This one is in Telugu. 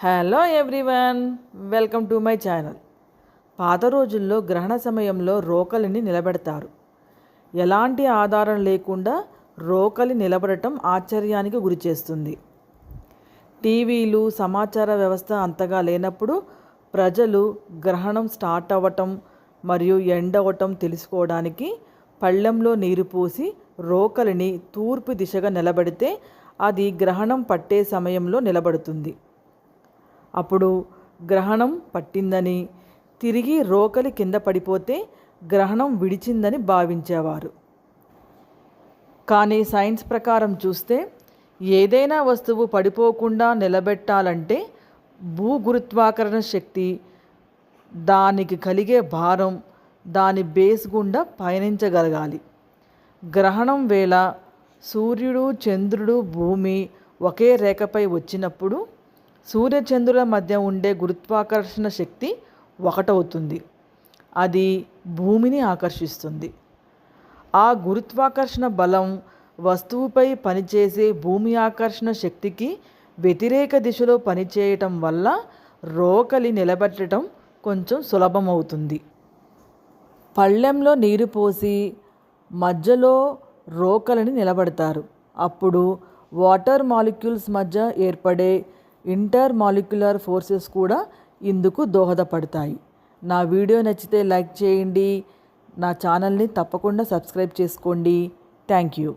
Hello everyone welcome to my channel పాత రోజుల్లో గ్రహణ సమయంలో రోకలిని నిలబెడతారు. ఎలాంటి ఆధారం లేకుండా రోకలి నిలబడటం ఆశ్చర్యానికి గురిచేస్తుంది టీవీలు సమాచార వ్యవస్థ అంతగా లేనప్పుడు ప్రజలు గ్రహణం స్టార్ట్ అవ్వటం మరియు ఎండ్ అవ్వటం తెలుసుకోవడానికి పళ్ళెంలో నీరు పోసి రోకలిని తూర్పు దిశగా నిలబడితే అది గ్రహణం పట్టే సమయంలో నిలబడుతుంది. అప్పుడు గ్రహణం పట్టిందని తిరిగి రోకలి కింద పడిపోతే గ్రహణం విడిచిందని భావించేవారు. కానీ సైన్స్ ప్రకారం చూస్తే ఏదైనా వస్తువు పడిపోకుండా నిలబెట్టాలంటే భూగురుత్వాకరణ శక్తి దానికి కలిగే భారం దాని బేస్ గుండా పయనించగలగాలి. గ్రహణం వేళ సూర్యుడు చంద్రుడు భూమి ఒకే రేఖపై వచ్చినప్పుడు సూర్యచంద్రుల మధ్య ఉండే గురుత్వాకర్షణ శక్తి ఒకటవుతుంది. అది భూమిని ఆకర్షిస్తుంది. ఆ గురుత్వాకర్షణ బలం వస్తువుపై పనిచేసే భూమి ఆకర్షణ శక్తికి వ్యతిరేక దిశలో పనిచేయటం వల్ల రోకలి నిలబెట్టడం కొంచెం సులభమవుతుంది. పళ్ళెంలో నీరు పోసి మధ్యలో రోకలిని నిలబడతారు. అప్పుడు వాటర్ మాలిక్యూల్స్ మధ్య ఏర్పడే ఇంటర్ మాలిక్యులర్ ఫోర్సెస్ కూడా ఇందుకు దోహదపడతాయి. నా వీడియో నచ్చితే లైక్ చేయండి. నా ఛానల్ని తప్పకుండా సబ్స్క్రైబ్ చేసుకోండి. Thank you.